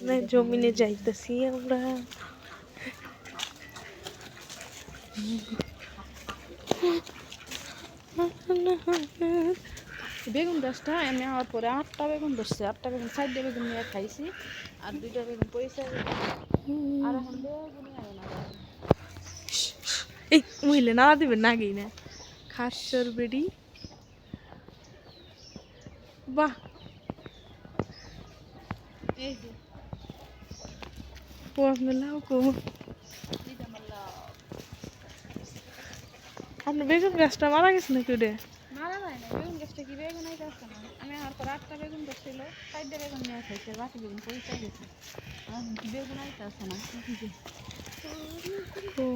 আমরা জমিনে যাইতেছি আমরা। বেগুন গাছটা এনে হওয়ার পরে আটটা বেগুন ধরছে। আটটা বেগুন চারটে বেগুন নিয়ে খাইছি আর দুইটা বেগুন পয়সা আর এখন বেগুনই না। এই মহিলা না দিবেন না গেই না? খাসর বেডি। বাহ! আপনার আমার বেগুন গাছটা মারা গেছে নাকি ওটা মারা যায় না বেগুন গাছটা কি বেগুন আইতে আসছে না আমি আর পর আটটা বেগুন ধরছিল চারটে বেগুন নিয়ে খাইছে বাকি বেগুন পয়সা গেছে বেগুন আইতে আসছে না। ও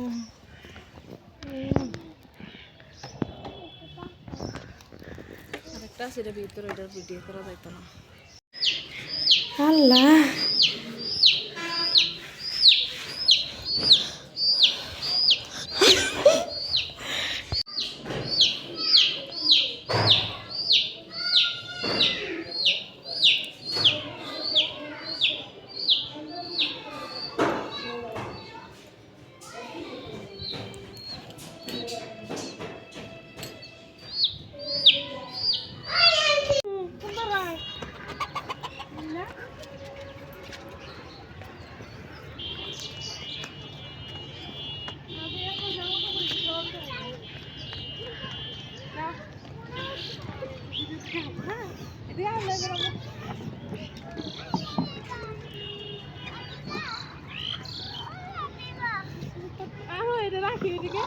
আর একটা আছে এটা ভিতরে এটা ভিডিও করা যাইতো না அல்ல এদিকে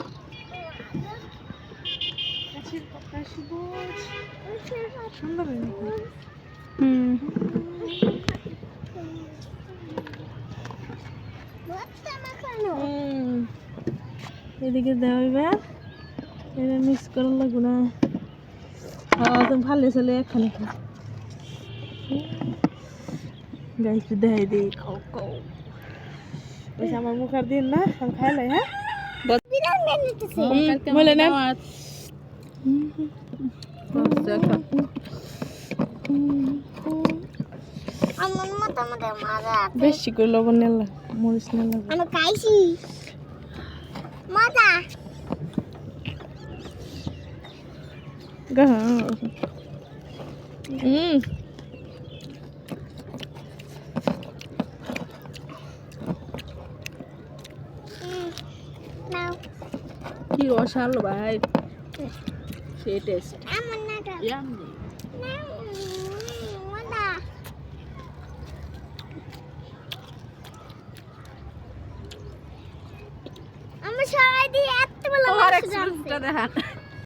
গাছের পাতা সবুজ সুন্দর হুম। এদিকে দেওয়া এবার এটা মিক্স করার লাগবো না ভালো চলে এখানে গাইতে দেয় দিই খাও খাও ওই আমার মুখ আর দিন না আমি খাইলাই হ্যাঁ কালকে বলে না বেশি করে লবণ নিলাম মরিচ নিলাম আমি খাইছি মজা হুম নাও কি অসাল ভাই। সে টেস্ট আমার নাটা ইয়ামি আমার সবাই দিয়ে এত মাছ দেখান